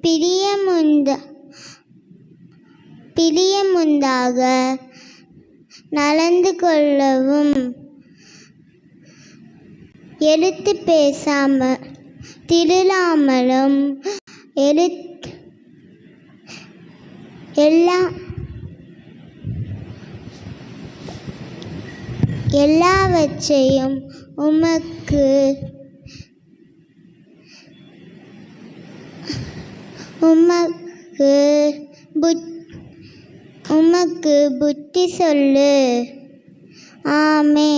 பிரியமுந்த பிரியமுந்தாக நடந்து கொள்ளவும் எழுத்து பேசாமல் திருளாமலும் எழுத் எல்லா எல்லாவற்றையும் உமக்கு உமக்கு புத் உமக்கு புத்தி சொல்லு. ஆமே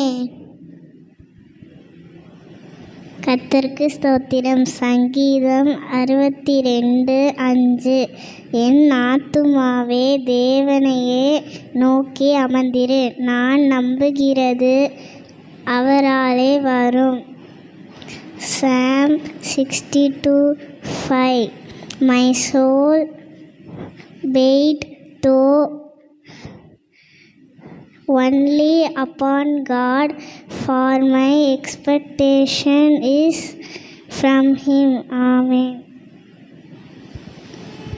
கத்தருக்கு ஸ்தோத்திரம். சங்கீதம் அறுபத்தி ரெண்டு அஞ்சு. என் ஆத்துமாவே தேவனையே நோக்கி அமர்ந்திரு. நான் நம்புகிறது அவராலே வரும். Psalm sixty two five my soul wait thou only upon God, for my expectation is from Him. Amen.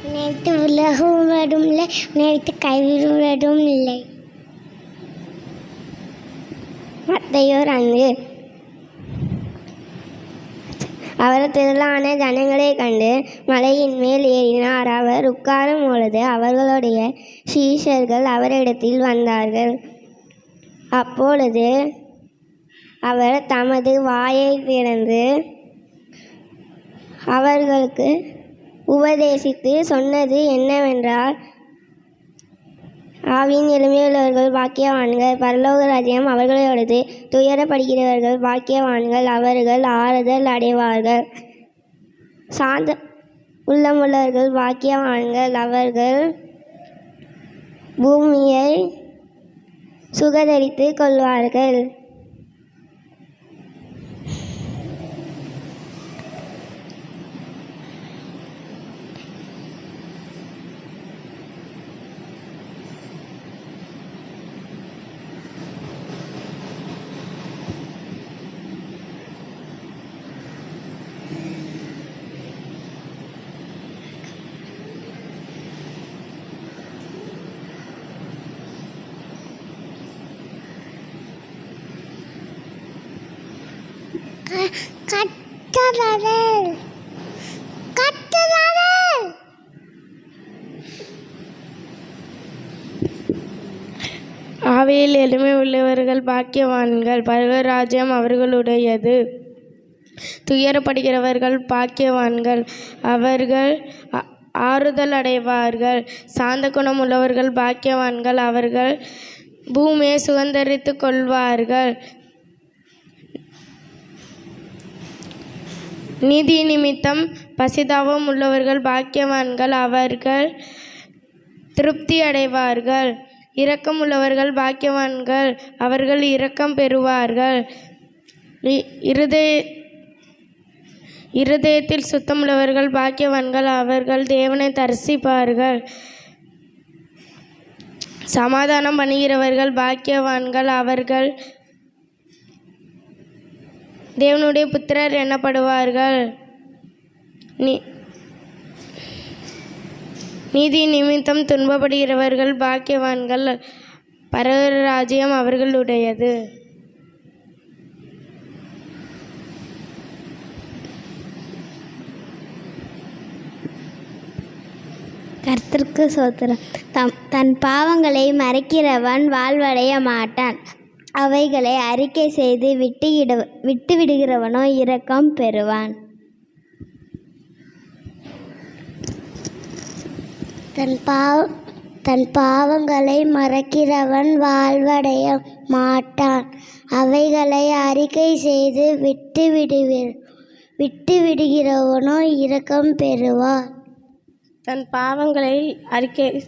நினைத்து விலகுவதும் இல்லை நினைத்து கைவிடுவதும் இல்லை மத்தையோர் அங்கு அவர் திரளான ஜனங்களைக் கண்டு மலையின் மேல் ஏறினார். அவர் உட்காரும் பொழுது அவர்களுடைய சீஷர்கள் அவரிடத்தில் வந்தார்கள். அப்பொழுது அவர் தமது வாயை திறந்து அவர்களுக்கு உபதேசித்து சொன்னது என்னவென்றால் ஆவியின் எளிமையுள்ளவர்கள் பாக்கியவான்கள் பரலோக ராஜ்யம் அவர்களோடது துயரப்படுகிறவர்கள் பாக்கியவான்கள் அவர்கள் ஆறுதல் அடைவார்கள். சாந்த உள்ளமுள்ளவர்கள் பாக்கியவான்கள் அவர்கள் பூமியை சுகதரித்து கொள்வார்கள். கட்டளர்கள் கட்டளர்கள் ஆவியில் எளிமை உள்ளவர்கள் பாக்கியவான்கள் பரவராஜ்யம் அவர்களுடையது. துயரப்படுகிறவர்கள் பாக்கியவான்கள் அவர்கள் ஆறுதல் அடைவார்கள். சாந்த குணம் உள்ளவர்கள் பாக்கியவான்கள் அவர்கள் பூமியை சுதந்திரித்து கொள்வார்கள். நீதி நிமித்தம் பசிதாபம் உள்ளவர்கள் பாக்கியவான்கள் அவர்கள் திருப்தி அடைவார்கள். இரக்கம் உள்ளவர்கள் பாக்கியவான்கள் அவர்கள் இரக்கம் பெறுவார்கள். இருதய இருதயத்தில் சுத்தமுள்ளவர்கள் பாக்கியவான்கள் அவர்கள் தேவனை தரிசிப்பார்கள். சமாதானம் பண்ணுகிறவர்கள் பாக்கியவான்கள் அவர்கள் தேவனுடைய புத்திரர் எனப்படுவார்கள் நீ நீதி நிமித்தம் துன்பப்படுகிறவர்கள் பாக்கியவான்கள் பரவராஜ்யம் அவர்களுடையது. கர்த்தருக்கு சோத்திரம். தம் தன் பாவங்களை மறைக்கிறவன் வாழ்வடைய மாட்டான். அவைகளை அறிக்கை செய்து விட்டுவிட விட்டு விடுகிறவனோ இரக்கம் பெறுவான். தன் பாவ தன் பாவங்களை மறக்கிறவன் வாழ்வடைய மாட்டான். அவைகளை அறிக்கை செய்து விட்டு விடுவி விட்டு விடுகிறவனோ இரக்கம் பெறுவார் தன் பாவங்களை அறிக்கை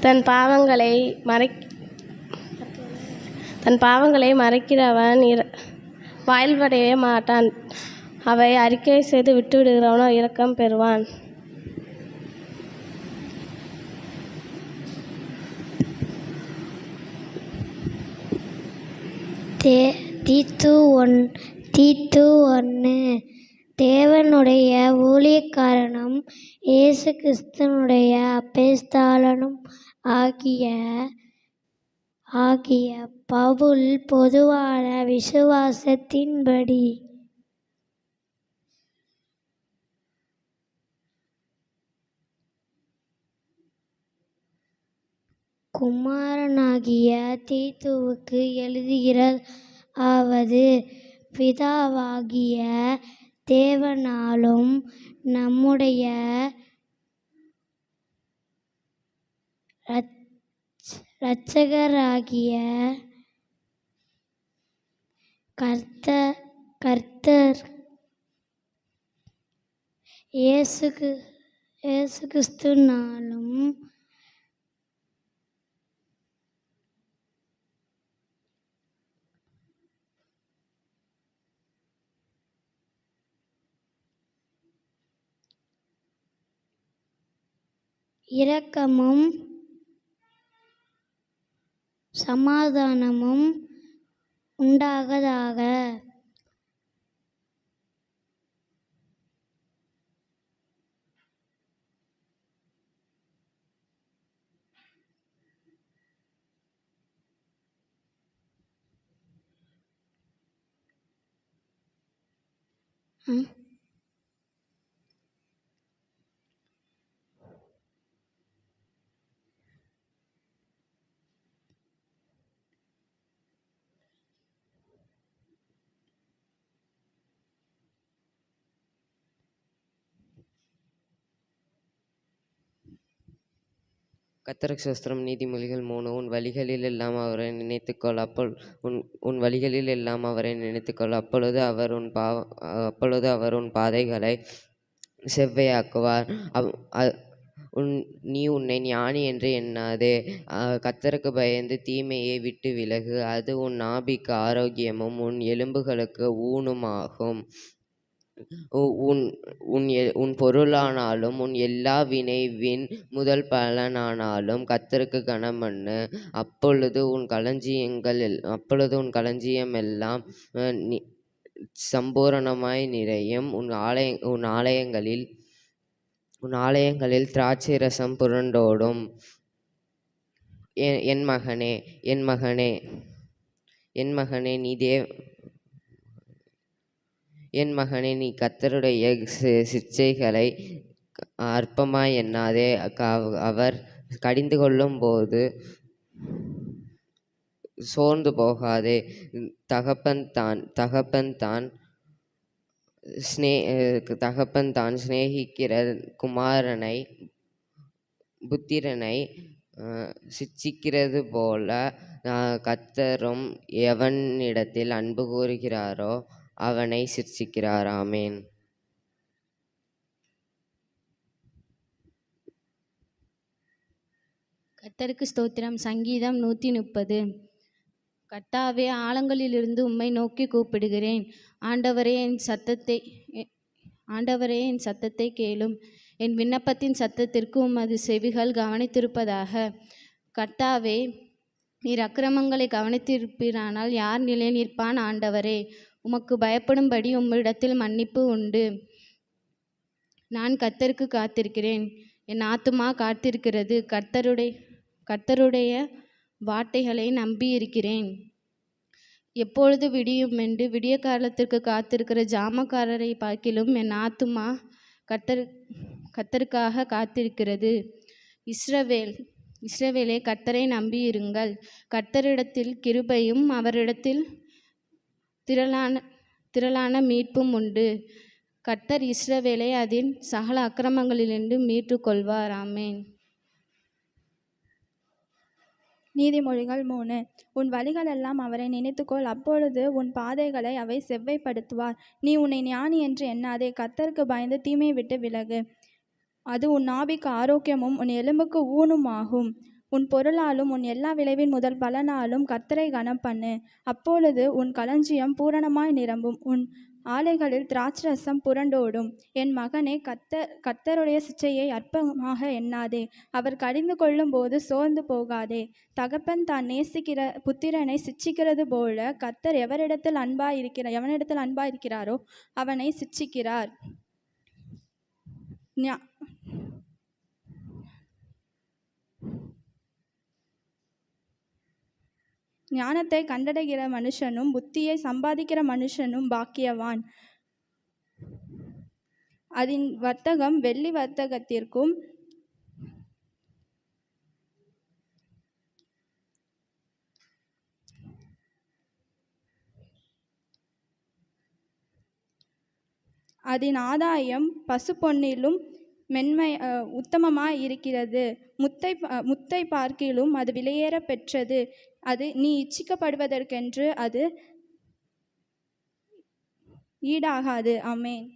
தன் பாவங்களை மறை தன் பாவங்களை மறைக்கிறவன் இர வாழ்வடைய மாட்டான். அவை அறிக்கை செய்து விட்டு விடுகிறவனோ இரக்கம் பெறுவான். தே தீத்து ஒன் தீத்து ஒன்று தேவனுடைய ஊழியக்காரனும் இயேசு கிறிஸ்தனுடைய அப்பேஸ்தாலனும் ஆகிய ஆகிய பவுல் பொதுவான விசுவாசத்தின்படி குமாரனாகிய தீத்துவுக்கு எழுதுகிறதாவது பிதாவாகிய தேவனாலும் நம்முடைய ரத் இரட்சகராகிய கர்த்த கர்த்தர் இயேசு இயேசு கிறிஸ்துனாலும் இரக்கமும் சமாதானமும் உண்டாகதாக ம் கத்தருக்கு சஸ்திரம் நீதிமொழிகள் மூணு உன் வழிகளில் எல்லாம் அவரை நினைத்துக்கொள். அப்பொல் உன் உன் வழிகளில் எல்லாம் அவரை நினைத்துக்கொள். அப்பொழுது அவர் உன் பாவ அப்பொழுது அவர் உன் பாதைகளை செவ்வையாக்குவார். அவ்- அ- உன் நீ உன்னை ஞானி என்று எண்ணாதே. கத்தருக்கு பயந்து தீமையை விட்டு விலகு. அது உன் நாபிக்கு ஆரோக்கியமும் உன் எலும்புகளுக்கு ஊனுமாகும். உன் உன் எ- உன் பொருளானாலும் உன் எல்லா வினைவின் முதல் பலனானாலும் கர்த்தருக்கு கனமண்ணு. அப்பொழுது உன் களஞ்சியங்கள் எல்- அப்பொழுது உன் களஞ்சியம் எல்லாம் நி- சம்பூரணமாய் நிறையும். உன் ஆலய உன் ஆலயங்களில் உன் ஆலயங்களில் திராட்சை ரசம் புரண்டோடும். என் என் மகனே என் மகனே என் மகனே நீ தேவ் என் மகனே நீ கத்தருடைய சி- அற்பமாய் எண்ணாதே. க- அவர் கடிந்து கொள்ளும் போது சோர்ந்து போகாதே. தகப்பன் தான் தகப்பன் தான் ஸ்னே தகப்பன் தான் சிநேகிக்கிற குமாரனை புத்திரனை சிச்சிக்கிறது போல கத்தரும் எவனிடத்தில் அன்பு கூறுகிறாரோ அவனை சிட்சிக்கிறார் ஆமேன். கர்த்தருக்கு ஸ்தோத்திரம். சங்கீதம் நூற்றி முப்பது கர்த்தாவே ஆழங்களிலிருந்து உம்மை நோக்கி கூப்பிடுகிறேன். ஆண்டவரே என் சத்தத்தை ஆண்டவரே என் சத்தத்தை கேளும். என் விண்ணப்பத்தின் சத்தத்திற்கு உமது செவிகள் கவனித்திருப்பதாக. கர்த்தாவே நீர் அக்கிரமங்களை கவனித்திருப்பீரானால் யார் நிலை நிற்பான் ஆண்டவரே? உமக்கு பயப்படும்படி உம்மிடத்தில் மன்னிப்பு உண்டு. நான் கர்த்தருக்கு காத்திருக்கிறேன். என் ஆத்துமா காத்திருக்கிறது. கர்த்தருடைய கர்த்தருடைய வார்த்தைகளை நம்பியிருக்கிறேன். எப்பொழுது விடியும் என்று விடிய காலத்திற்கு காத்திருக்கிற ஜாமக்காரரை பார்க்கிலும் என் ஆத்துமா கர்த்தர் கர்த்தருக்காக காத்திருக்கிறது. இஸ்ரவேல் இஸ்ரவேலே கர்த்தரை நம்பியிருங்கள். கர்த்தரிடத்தில் கிருபையும் அவரிடத்தில் திரளான திரளான மீட்பும் உண்டு. கர்த்தர் இஸ்ரவேலை அதன் சகல அக்கிரமங்களிலிருந்து மீட்டு கொள்வார் நீதிமொழிகள் மூணு. உன் வழிகளெல்லாம் அவரை நினைத்துக்கொள். அப்பொழுது உன் பாதைகளை அவை செவ்வைப்படுத்துவார். நீ உன்னை ஞானி என்று எண்ணாதே. கத்தருக்கு பயந்து தீமையை விட்டு விலகு. அது உன் நாபிக்கு ஆரோக்கியமும் உன் எலும்புக்கு ஊனும் ஆகும். உன் பொருளாலும் உன் எல்லா விளைவின் முதல் பலனாலும் கர்த்தரை கனம் பண்ணு. அப்பொழுது உன் களஞ்சியம் பூரணமாய் நிரம்பும். உன் ஆலைகளில் திராட்சரசம் புரண்டோடும். என் மகனே கத்த கர்த்தருடைய சிச்சையை அற்பமாக எண்ணாதே. அவர் கடிந்து கொள்ளும் போது சோர்ந்து போகாதே. தகப்பன் தான் நேசிக்கிற புத்திரனை சிச்சிக்கிறது போல கர்த்தர் எவரிடத்தில் அன்பாய் இருக்கிறார் எவனிடத்தில் அன்பாய் இருக்கிறாரோ அவனை சிச்சிக்கிறார். ஞா- ஞானத்தை கண்டடைகிற மனுஷனும் புத்தியை சம்பாதிக்கிற மனுஷனும் பாக்கியவான். அதன் வர்த்தகம் வெள்ளி வர்த்தகத்திற்கும் அதன் ஆதாயம் பசு பொன்னிலும் மென்மை உத்தமமாய் இருக்கிறது. முத்தை ப- முத்தை பார்க்கிலும் அது விலையேற பெற்றது. அது நீ இச்சிக்கப்படுவதற்கென்று அது ஈடாகாது. அமேன்